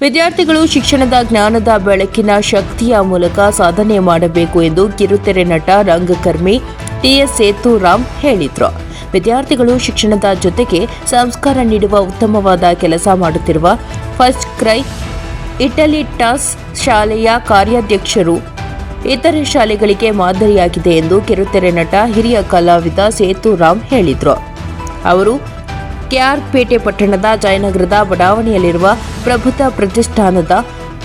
ವಿದ್ಯಾರ್ಥಿಗಳು ಶಿಕ್ಷಣದ ಜ್ಞಾನದ ಬೆಳಕಿನ ಶಕ್ತಿಯ ಮೂಲಕ ಸಾಧನೆ ಮಾಡಬೇಕು ಎಂದು ಕಿರುತೆರೆ ನಟ ರಂಗಕರ್ಮಿ ಟಿಎಸ್ ಸೇತುರಾಮ್ ಹೇಳಿದರು. ವಿದ್ಯಾರ್ಥಿಗಳು ಶಿಕ್ಷಣದ ಜೊತೆಗೆ ಸಂಸ್ಕಾರ ನೀಡುವ ಉತ್ತಮವಾದ ಕೆಲಸ ಮಾಡುತ್ತಿರುವ ಫಸ್ಟ್ ಕ್ರೈ ಇಟಲಿ ಟಾಸ್ ಶಾಲೆಯ ಕಾರ್ಯಾಧ್ಯಕ್ಷರು ಇತರೆ ಶಾಲೆಗಳಿಗೆ ಮಾದರಿಯಾಗಿದೆ ಎಂದು ಕಿರುತೆರೆ ನಟ ಹಿರಿಯ ಕಲಾವಿದ ಸೇತುರಾಮ್ ಹೇಳಿದರು. ಅವರು ಕೆಆರ್ಪೇಟೆ ಪಟ್ಟಣದ ಜಯನಗರದ ಬಡಾವಣೆಯಲ್ಲಿರುವ ಪ್ರಬುದ್ಧ ಪ್ರತಿಷ್ಠಾನದ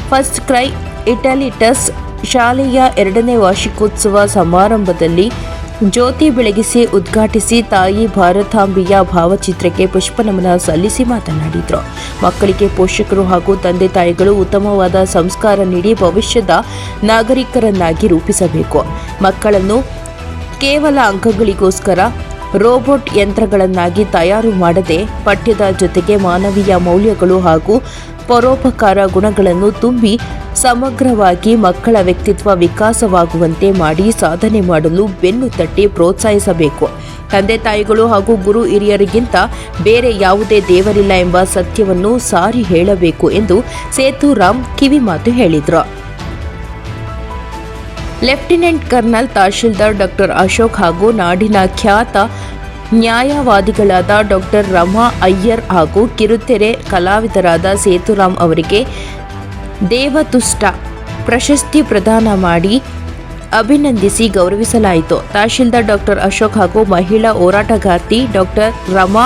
ಫಸ್ಟ್ ಕ್ರೈ ಇಟಾಲಿಟಸ್ ಶಾಲೆಯ ಎರಡನೇ ವಾರ್ಷಿಕೋತ್ಸವ ಸಮಾರಂಭದಲ್ಲಿ ಜ್ಯೋತಿ ಬೆಳಗಿಸಿ ಉದ್ಘಾಟಿಸಿ ತಾಯಿ ಭಾರತಾಂಬಿಯ ಭಾವಚಿತ್ರಕ್ಕೆ ಪುಷ್ಪನಮನ ಸಲ್ಲಿಸಿ ಮಾತನಾಡಿದರು. ಮಕ್ಕಳಿಗೆ ಪೋಷಕರು ಹಾಗೂ ತಂದೆ ತಾಯಿಗಳು ಉತ್ತಮವಾದ ಸಂಸ್ಕಾರ ನೀಡಿ ಭವಿಷ್ಯದ ನಾಗರಿಕರನ್ನಾಗಿ ರೂಪಿಸಬೇಕು. ಮಕ್ಕಳನ್ನು ಕೇವಲ ಅಂಕಗಳಿಗೋಸ್ಕರ ರೋಬೋಟ್ ಯಂತ್ರಗಳನ್ನಾಗಿ ತಯಾರು ಮಾಡದೆ ಪಠ್ಯದ ಜೊತೆಗೆ ಮಾನವೀಯ ಮೌಲ್ಯಗಳು ಹಾಗೂ ಪರೋಪಕಾರ ಗುಣಗಳನ್ನು ತುಂಬಿ ಸಮಗ್ರವಾಗಿ ಮಕ್ಕಳ ವ್ಯಕ್ತಿತ್ವ ವಿಕಾಸವಾಗುವಂತೆ ಮಾಡಿ ಸಾಧನೆ ಮಾಡಲು ಬೆನ್ನು ತಟ್ಟಿ ಪ್ರೋತ್ಸಾಹಿಸಬೇಕು. ತಂದೆ ತಾಯಿಗಳು ಹಾಗೂ ಗುರು ಹಿರಿಯರಿಗಿಂತ ಬೇರೆ ಯಾವುದೇ ದೇವರಿಲ್ಲ ಎಂಬ ಸತ್ಯವನ್ನು ಸಾರಿ ಹೇಳಬೇಕು ಎಂದು ಸೇತುರಾಮ್ ಕಿವಿಮಾತು ಹೇಳಿದರು. Lieutenant colonel tahsildar doctor Ashok ಹಾಗೂ ನಾಡಿನ ಖ್ಯಾತ ನ್ಯಾಯವಾದಿಗಳಾದ ಡಾಕ್ಟರ್ ರಮಾ ಅಯ್ಯರ್ ಹಾಗೂ ಕಿರುತೆರೆ ಕಲಾವಿದರಾದ ಸೇತುರಾಮ್ ಅವರಿಗೆ ದೇವತುಷ್ಟ ಪ್ರಶಸ್ತಿ ಪ್ರದಾನ ಮಾಡಿ ಅಭಿನಂದಿಸಿ ಗೌರವಿಸಲಾಯಿತು. ತಹಶೀಲ್ದಾರ್ ಡಾಕ್ಟರ್ ಅಶೋಕ್ ಹಾಗೂ ಮಹಿಳಾ ಹೋರಾಟಗಾರ್ತಿ ಡಾಕ್ಟರ್ ರಮಾ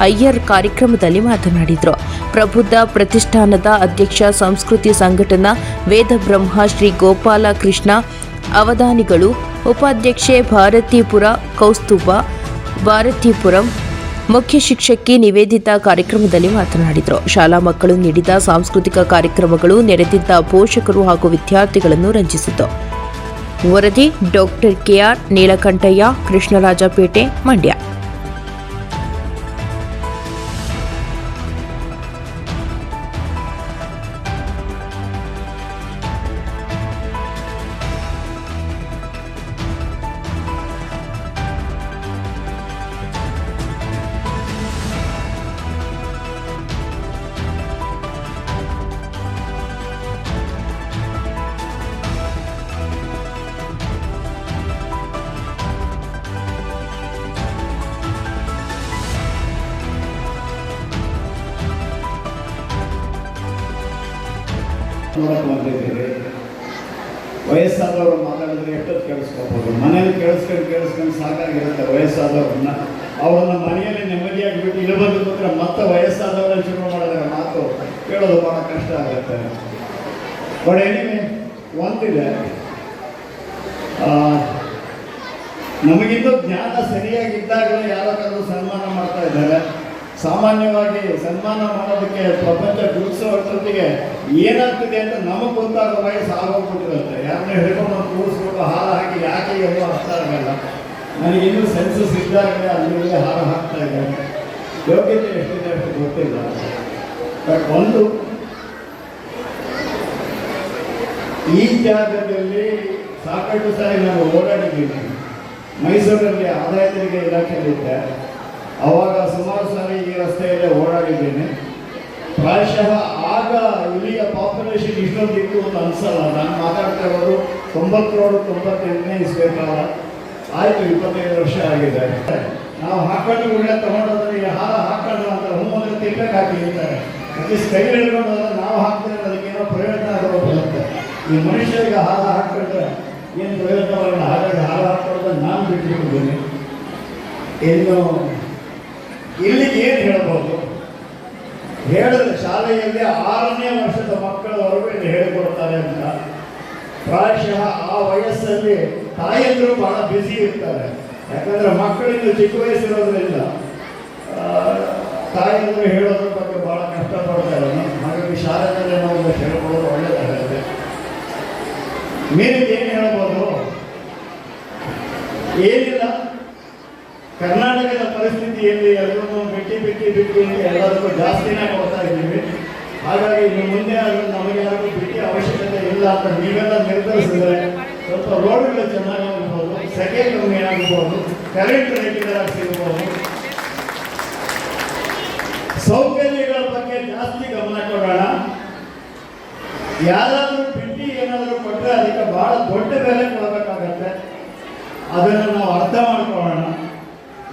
ಅಯ್ಯರ್ ಕಾರ್ಯಕ್ರಮದಲ್ಲಿ ಮಾತನಾಡಿದರು. ಪ್ರಬುದ್ಧ ಪ್ರತಿಷ್ಠಾನದ ಅಧ್ಯಕ್ಷ ಸಂಸ್ಕೃತಿ ಸಂಘಟನಾ ವೇದಬ್ರಹ್ಮ ಶ್ರೀ ಗೋಪಾಲ ಕೃಷ್ಣ ಅವಧಾನಿಗಳು, ಉಪಾಧ್ಯಕ್ಷೆ ಭಾರತೀಪುರ ಕೌಸ್ತುಭ ಭಾರತೀಪುರಂ ಮುಖ್ಯ ಶಿಕ್ಷಕಿ ನಿವೇದಿತಾ ಕಾರ್ಯಕ್ರಮದಲ್ಲಿ ಮಾತನಾಡಿದರು. ಶಾಲಾ ಮಕ್ಕಳು ನೀಡಿದ ಸಾಂಸ್ಕೃತಿಕ ಕಾರ್ಯಕ್ರಮಗಳು ನೆರೆದಿದ್ದ ಪೋಷಕರು ಹಾಗೂ ವಿದ್ಯಾರ್ಥಿಗಳನ್ನು ರಂಜಿಸಿತು. ವರದಿ doctor K R Neelakantaiah, Krishnarajapete, Mandya. ನೋಡಕ್ ಬಂದಿದ್ದೀರಿ. ವಯಸ್ಸಾದವರು ಮಾತಾಡಿದ್ರೆ ಎಷ್ಟೊತ್ತು ಕೇಳಿಸ್ಕೋಬೋದು? ಮನೇಲಿ ಕೇಳಿಸ್ಕೊಂಡು ಕೇಳಿಸ್ಕೊಂಡು ಸಾಕಾಗಿರುತ್ತೆ ವಯಸ್ಸಾದವ್ರನ್ನ. ಅವ್ರನ್ನ ಮನೆಯಲ್ಲಿ ನೆಮ್ಮದಿಯಾಗಿ ಬಿಟ್ಟು ಇಲ್ಲಿ ಬಂದು ಕೂತ್ರೆ ಮತ್ತೆ ವಯಸ್ಸಾದವ್ರನ್ನ ಶುರು ಮಾಡಿದ್ರೆ ಮಾತು ಕೇಳೋದು ಭಾಳ ಕಷ್ಟ ಆಗುತ್ತೆ. ಬಟ್ ಏನಿವೆ ಒಂದಿದೆ. ನಮಗಿಂತ ಜ್ಞಾನ ಸರಿಯಾಗಿದ್ದಾಗಲೇ ಯಾರಾದರೂ ಸನ್ಮಾನ ಮಾಡ್ತಾ ಇದ್ದಾರೆ. ಸಾಮಾನ್ಯವಾಗಿ ಸನ್ಮಾನ ಮಾಡೋದಕ್ಕೆ ಪ್ರಪಂಚ ಗುರುತಿಸೋ ಅಷ್ಟೊತ್ತಿಗೆ ಏನಾಗ್ತಿದೆ ಅಂತ ನಮಗೆ ಆಗೋಗ್ಬಿಟ್ಟಿರುತ್ತೆ ಯಾರನ್ನ ಹಿಡ್ಕೊಂಡು ಕೂರಿಸ್ಬಿಟ್ಟು ಹಾರ ಹಾಕಿ ಯಾಕೆ ಎಲ್ಲೋ ಅರ್ಥ ಆಗಲ್ಲ. ನನಗೆ ಇನ್ನೂ ಸೆನ್ಸಸ್ ಇದ್ದಾಗಲೇ ಹಾರ ಹಾಕ್ತಾ ಇದ್ದಾರೆ ಯೋಗ್ಯತೆ ಎಷ್ಟಿದೆ ಅಂತ ಗೊತ್ತಿಲ್ಲ. ಬಟ್ ಒಂದು, ಈ ಜಾಗದಲ್ಲಿ ಸಾಕಷ್ಟು ಸಾರಿ ನಾನು ಓಡಾಡಿದ್ದೀನಿ ಮೈಸೂರಲ್ಲಿ ಆದಾಯ ತೆರಿಗೆ ಇಲಾಖೆಯಲ್ಲಿದ್ದೆ ಅವಾಗ ಸುಮಾರು ರಸ್ತೆಯಲ್ಲೇ ಓಡಾಡಿದ್ದೇನೆ ಪ್ರಾಯಶಃ ಆಗ ಇಲ್ಲಿಯ ಪಾಪ್ಯುಲೇಷನ್ ಇಷ್ಟೊಂದಿತ್ತು ಅಂತ ಅನಿಸಲ್ಲ. ನಾನು ಮಾತಾಡ್ತಾ ಇರೋದು ತೊಂಬತ್ತೇಳು ತೊಂಬತ್ತೆಂಟನೇ ಇಸ್ಬೇಕಾದ ಆಯಿತು, ಇಪ್ಪತ್ತೈದು ವರ್ಷ ಆಗಿದೆ. ನಾವು ಹಾಕೊಂಡು ಒಳ್ಳೆ ತಗೊಂಡೋದ್ರೆ ಹಾರ ಹಾಕೊಂಡು ಅಂತ ಹುಮ್ಮಂದ್ರೆ ತಿಪ್ಪಕ್ಕೆ ಹಾಕಿ ಇರ್ತಾರೆ ಅಟ್ಲೀಸ್ಟ್ ಕೈ ಹಿಡ್ಕೊಂಡು ನಾವು ಹಾಕ್ತೇವೆ ಅದಕ್ಕೆ ಏನೋ ಪ್ರಯೋಜನ ಆಗೋ ಬರುತ್ತೆ. ಈ ಮನುಷ್ಯರಿಗೆ ಹಾಲು ಹಾಕೊಂಡ್ರೆ ಏನು ಪ್ರಯೋಜನ ಬರಲ್ಲ ಹಾಗಾಗಿ ಹಾಲು ಹಾಕೊಂಡ್ರೆ ನಾನು ಬಿಟ್ಟಿರ್ತೀನಿ ಇನ್ನು ಇಲ್ಲಿಗೆ ಏನು ಹೇಳ್ಬೋದು? ಹೇಳಿದ್ರೆ ಶಾಲೆಯಲ್ಲಿ ಆರನೇ ವರ್ಷದ ಮಕ್ಕಳವರೆಗೂ ಇಲ್ಲಿ ಹೇಳಿಕೊಡ್ತಾರೆ ಅಂತ. ಪ್ರಾಯಶಃ ಆ ವಯಸ್ಸಲ್ಲಿ ತಾಯಂದರು ಬಹಳ ಬ್ಯುಸಿ ಇರ್ತಾರೆ. ಯಾಕಂದ್ರೆ ಮಕ್ಕಳಿಂದ ಚಿಕ್ಕ ವಯಸ್ಸಿರೋದ್ರಿಂದ ತಾಯಂದರು ಹೇಳೋದ್ರ ಬಗ್ಗೆ ಬಹಳ ಕಷ್ಟಪಡ್ತಾರೆ. ಹಾಗಾಗಿ ಶಾಲೆಯಲ್ಲಿ ನಾವು ಹೇಳ್ಕೊಳ್ಳೋದು ಒಳ್ಳೆಯದಾಗುತ್ತೆ. ಮೇಲಿಗೆ ಏನು ಹೇಳ್ಬೋದು? ಏನಿಲ್ಲ. ಕರ್ನಾಟಕದ ಪರಿಸ್ಥಿತಿಯಲ್ಲಿ ಎಲ್ಲರೂ ಬಿಟ್ಟಿ ಬಿಟ್ಟಿ ಬಿಟ್ಟಿ ಅಂತ ಎಲ್ಲದಕ್ಕೂ ಜಾಸ್ತಿನೇ ಕೊಡ್ತಾ ಇದ್ದೀವಿ. ಹಾಗಾಗಿ ಇನ್ನು ಮುಂದೆ ಅದು ನಮಗೆ ಯಾರಿಗೂ ಬಿಟ್ಟಿ ಅವಶ್ಯಕತೆ ಇಲ್ಲ ಅಂತ ನೀವೆಲ್ಲ ನಿರ್ಧರಿಸಿದ್ರೆ ಸ್ವಲ್ಪ ರೋಡ್ಗಳು ಚೆನ್ನಾಗಾಗಬಹುದು ಸೆಕೆಂಡ್ ಕಮ್ಮಿ ಆಗಬಹುದು ಕರೆಂಟ್ ರೆಗ್ಯುಲರ್ ಸಿಗಬಹುದು ಸೌಕರ್ಯಗಳ ಬಗ್ಗೆ ಜಾಸ್ತಿ ಗಮನ ಕೊಡೋಣ. ಯಾರಾದರೂ ಬಿಟ್ಟಿ ಏನಾದರೂ ಕೊಟ್ಟರೆ ಅದಕ್ಕೆ ಬಹಳ ದೊಡ್ಡ ಬೆಲೆ ಕೊಡಬೇಕಾಗತ್ತೆ. ಅದನ್ನು ನಾವು ಅರ್ಥ ಮಾಡ್ಕೊಳ್ಳೋಣ.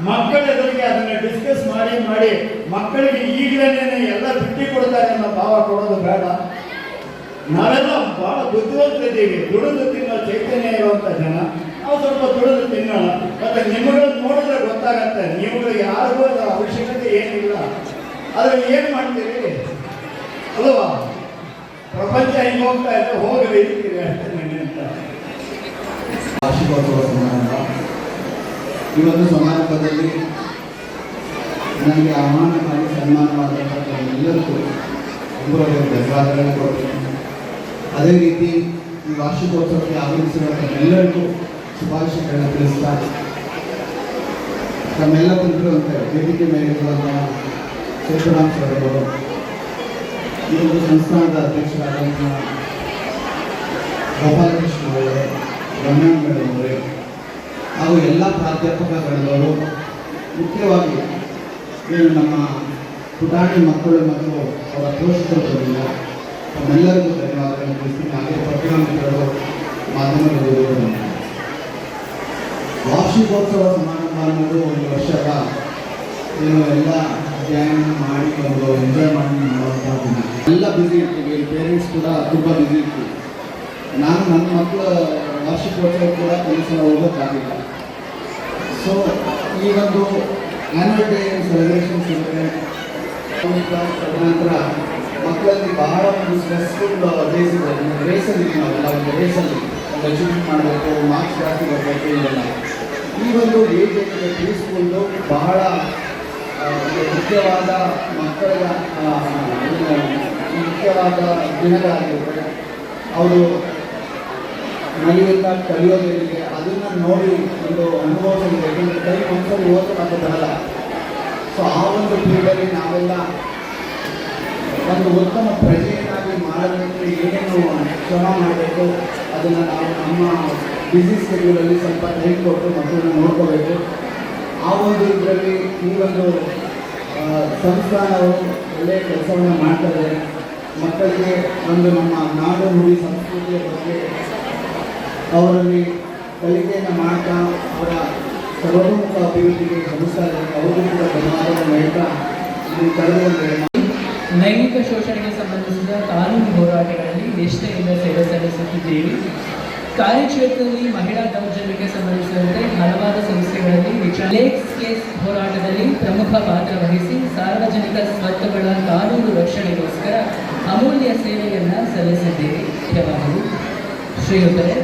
ಮಕ್ಕಳ ಎದುರಿಗೆ ಅದನ್ನ ಡಿಸ್ಕಸ್ ಮಾಡಿ ಮಾಡಿ ಮಕ್ಕಳಿಗೆ ಈಗಲೇ ಎಲ್ಲ ಬಿಟ್ಟಿ ಕೊಡ್ತಾರೆ ಅನ್ನೋ ಭಾವ ಕೊಡೋದು ಬೇಡ. ನಾವೆಲ್ಲ ಬಹಳ ಬುದ್ಧಿವಂತರಿದ್ದೀವಿ ದುಡಿದು ತಿನ್ನೋ ಚೈತನ್ಯ ಇರುವಂತ ಜನ. ನಾವು ಸ್ವಲ್ಪ ದುಡಿದು ತಿನ್ನೋಣ. ಮತ್ತೆ ನಿಮ್ಮಗಳು ನೋಡಿದ್ರೆ ಗೊತ್ತಾಗತ್ತೆ. ನೀವುಗಳು ಯಾರಿಗೂ ಅದರ ಅವಶ್ಯಕತೆ ಏನಿಲ್ಲ. ಆದ್ರೆ ಏನ್ ಮಾಡ್ತೀರಿ? ಅಲ್ವಾ? ಪ್ರಪಂಚ ಹಿಂಗೆ ಹೋಗ್ತಾ ಇದೆ. ಹೋಗಲಿ ಅಂತ. ಒಂದು ಸಮಾರಂಭದಲ್ಲಿ ನನಗೆ ಆಹ್ವಾನ ಮಾಡಿ ಸನ್ಮಾನವಾದಂಥ ಎಲ್ಲರಿಗೂ ಒಬ್ಬರೊಬ್ಬರು ಧನ್ಯವಾದಗಳನ್ನು ಕೊಡ್ತೀನಿ. ಅದೇ ರೀತಿ ಈ ವಾರ್ಷಿಕೋತ್ಸವಕ್ಕೆ ಆಗಮಿಸಿರುವಂಥ ಎಲ್ಲರಿಗೂ ಶುಭಾಶಯಗಳನ್ನು ತಿಳಿಸ್ತಾ ತಮ್ಮೆಲ್ಲ ಅಂತ ವೇದಿಕೆ ಮೇಲಿರುವಂಥ ಶೇಷರಾಮ್ ಸರ್ ಈ ಒಂದು ಸಂಸ್ಥಾನದ ಅಧ್ಯಕ್ಷರಾದಂತಹ ಗೋಪಾಲಕೃಷ್ಣ ಅವರೇ ಬ್ರಹ್ಮಾಂಡ್ ಮೇಡಮ್ ಅವರೇ ಹಾಗೂ ಎಲ್ಲ ಪ್ರಾಧ್ಯಾಪಕಗಳವರು ಮುಖ್ಯವಾಗಿ ಏನು ನಮ್ಮ ಪುಟಾಣಿ ಮಕ್ಕಳು ಮತ್ತು ಅವರ ಪೋಷಕರು ಬಂದಿಲ್ಲ ತಮ್ಮೆಲ್ಲರಿಗೂ ಧನ್ಯವಾದಗಳನ್ನು ತಿಳಿಸ್ತೀನಿ ಹಾಗೆ ಪತ್ರಿಕಾಮಿತ್ರರು ಮಾಧ್ಯಮಗಳು ವಾರ್ಷಿಕೋತ್ಸವ ಸಮಾರಂಭ ಅನ್ನೋದು ಒಂದು ವರ್ಷದ ಏನು ಎಲ್ಲ ಅಧ್ಯಯನ ಮಾಡಿ ಒಂದು ಎಂಜಾಯ್ ಮಾಡಿ ಮಾಡುವಂಥ ದಿನ. ಎಲ್ಲ ಬ್ಯುಸಿ ಇರ್ತೀವಿ ಪೇರೆಂಟ್ಸ್ ಕೂಡ ತುಂಬ ಬ್ಯುಸಿ ಇರ್ತೀವಿ. ನಾನು ನನ್ನ ಮಕ್ಕಳ ವಾರ್ಷಿಕೋತ್ಸವ ಕೂಡ ಕೆಲಸ ಹೋಗೋಕ್ಕಾಗಿಲ್ಲ. ಸೊ ಈ ಒಂದು ಆ್ಯನ್ಯುವಲ್ ಡೇ ಸೆಲೆಬ್ರೇಷನ್ಸ್ ಇರುತ್ತೆ ತದನಂತರ ಮಕ್ಕಳಲ್ಲಿ ಬಹಳ ಒಂದು ಸ್ಟ್ರೆಸ್ಫುಲ್ ಡೇಸ್ ಇದೆ. ರೇಸಲ್ಲಿ ನಾವೆಲ್ಲ ಒಂದು ರೇಸಲ್ಲಿ ಒಂದು ಅಚೀವ್ಮೆಂಟ್ ಮಾಡಬೇಕು ಮಾರ್ಕ್ಸ್ ಜಾಸ್ತಿ ಬರಬೇಕು ಇದೆಲ್ಲ ಈ ಒಂದು ಏಜ್ ಏನಿದೆ ಬಹಳ ಮುಖ್ಯವಾದ ಮಕ್ಕಳ ಮುಖ್ಯವಾದ ದಿನಗಳಾಗಿರುತ್ತೆ ಅವರು ಮನೆಯಿಂದ ಕಲಿಯೋದಿದೆ ಅದನ್ನ ನೋಡಿ ಒಂದು ಅನುಭವ ಯಾಕಂದ್ರೆ ಕೈ ಒಂದ್ಸರಿ ಓದಕ್ಕೆ ಮತ್ತೆ ಬರಲ್ಲ. ಸೊ ಆ ಒಂದು ಫೀಲ್ಡಲ್ಲಿ ನಾವೆಲ್ಲ ಒಂದು ಉತ್ತಮ ಪ್ರಜೆಯನ್ನಾಗಿ ಮಾಡಬೇಕು, ಏನೇನು ಶ್ರಮ ಮಾಡಬೇಕು, ಅದನ್ನು ನಾವು ನಮ್ಮ ಬಿಸಿ ಸ್ಕೆಡ್ಯೂಲಲ್ಲಿ ಸ್ವಲ್ಪ ಟೈಮ್ ಕೊಟ್ಟು ಮಕ್ಕಳನ್ನ ನೋಡ್ಕೋಬೇಕು. ಆ ಒಂದು ಇದರಲ್ಲಿ ಈ ಒಂದು ಸಂಸ್ಥಾನವು ಒಳ್ಳೆಯ ಕೆಲಸವನ್ನು ಮಾಡ್ತಾರೆ ಮಕ್ಕಳಿಗೆ ಒಂದು ನಮ್ಮ ನಾಡು ನುಡಿ ಸಂಸ್ಕೃತಿಯ ಬಗ್ಗೆ ಅವರಲ್ಲಿ ಕಲಿಕೆಯನ್ನು ಮಾಡ್ತಾ ಅವರ ಸರ್ವತೋಮುಖ ಅಭಿವೃದ್ಧಿಗೆ ಶ್ರಮಿಸ್ತಾ ಇದ್ದಾರೆ ಕೂಡ ಧನ್ಯವಾದಗಳನ್ನು ಲೈಂಗಿಕ ಶೋಷಣೆಗೆ ಸಂಬಂಧಿಸಿದ ಕಾನೂನು ಹೋರಾಟಗಳಲ್ಲಿ ನಿಷ್ಠೆಯಿಂದ ಸೇವೆ ಸಲ್ಲಿಸುತ್ತಿದ್ದೇವೆ. ಕಾರ್ಯಕ್ಷೇತ್ರದಲ್ಲಿ ಮಹಿಳಾ ದೌರ್ಜನ್ಯಕ್ಕೆ ಸಂಬಂಧಿಸಿದಂತೆ ಹಲವಾದ ಸಂಸ್ಥೆಗಳಲ್ಲಿ ಕೇಸ್ ಹೋರಾಟದಲ್ಲಿ ಪ್ರಮುಖ ಪಾತ್ರ ವಹಿಸಿ ಸಾರ್ವಜನಿಕ ಸ್ವತ್ತುಗಳ ಕಾನೂನು ರಕ್ಷಣೆಗೋಸ್ಕರ ಅಮೂಲ್ಯ ಸೇವೆಯನ್ನು ಸಲ್ಲಿಸಿದ್ದೇವೆ. ಮುಖ್ಯವಾದವು ಶ್ರೀಯುತರೆ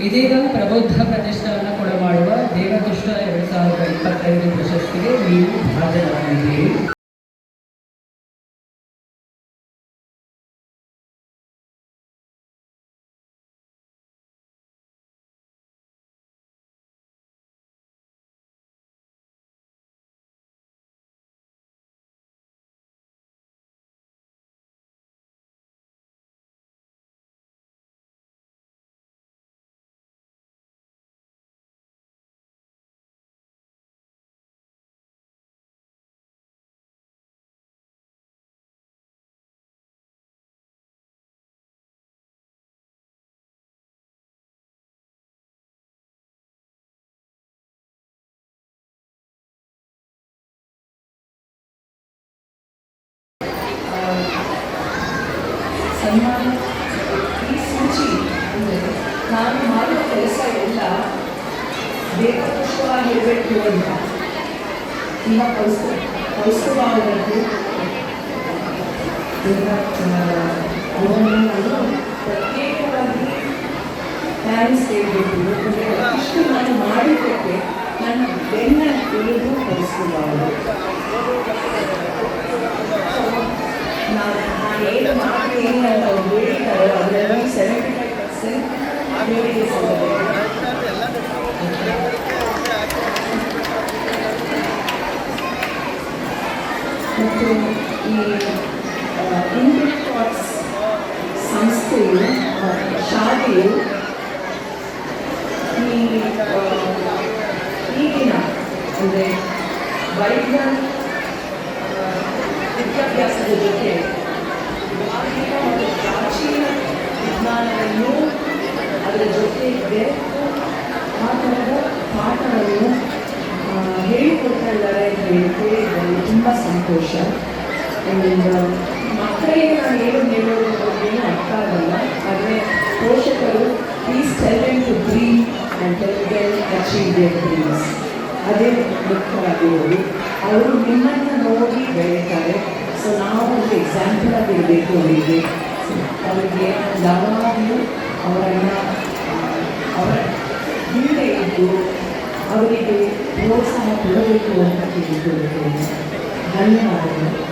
ಇದೀಗ ಪ್ರಬುದ್ಧ ಪ್ರತಿಷ್ಠಾನ ಕೊಡಮಾಡುವ ದೇವಕೃಷ್ಣ ಎರಡು ಸಾವಿರದ ಇಪ್ಪತ್ತೈದು ಪ್ರಶಸ್ತಿಗೆ ನೀವು ಭಾಜನರಾಗಿದ್ದೀರಿ. ಸನ್ಮಾನ ಈ ಸೂಚಿ ಅಂದರೆ ನಾನು ಮಾಡುವ ಕೆಲಸ ಎಲ್ಲ ದೇವಪುಷ್ಟವಾಗಿರಬೇಕು ಅಂತ ನಿಮ್ಮ ಕೌಸ್ತು ಕೌಸ್ತುಭಾವದಲ್ಲಿ ಅವರನ್ನು ನಾನು ಪ್ರತ್ಯೇಕವಾಗಿ ಥ್ಯಾಂಕ್ಸ್ ಹೇಳಬೇಕು ಯಾಕಂದರೆ ಇಷ್ಟು ನಾನು ಮಾಡಿದ್ದಕ್ಕೆ ನನ್ನ ಬೆನ್ನ ಇಳಿದು ಕಲಿಸಬಾರದು ನಾನು ನಾನು ಏನು being a great career, delivering 75% beauty is celebrated. Thank you. ಅದರ ಜೊತೆಗೆ ಆ ಥರದ ಪಾಠವನ್ನು ಹೇಳಿಕೊಡ್ತಾ ಇದ್ದಾರೆ ಅಂತ ಹೇಳಿದ್ರೆ ತುಂಬ ಸಂತೋಷ. ಮಕ್ಕಳಿಗೆ ನಾನು ಏನು ಹೇಳೋದು ಏನು ಅರ್ಥ ಆಗಲ್ಲ. ಆದರೆ ಪೋಷಕರು please talent to dream and help achieve their dreams ಅದೇ ಮುಖ್ಯವಾಗಿರೋದು. ಅವರು ನಿಮ್ಮನ್ನು ನೋಡಿ ಬೆಳೀತಾರೆ. ಸೊ ನಾವು ಒಂದು ಎಕ್ಸಾಂಪಲ್ ಆಗಿರಬೇಕು ಅವರಿಗೆ ಅವರಿಗೆ ಯಾವಾಗಲೂ ಅವರನ್ನು ಅವರ ಹಿಂದೆ ಇದ್ದು ಅವರಿಗೆ ಪ್ರೋತ್ಸಾಹ ಕೊಡಬೇಕು ಅಂತ ಕೇಳಿಕೊಳ್ಳುತ್ತೇನೆ. ಧನ್ಯವಾದಗಳು.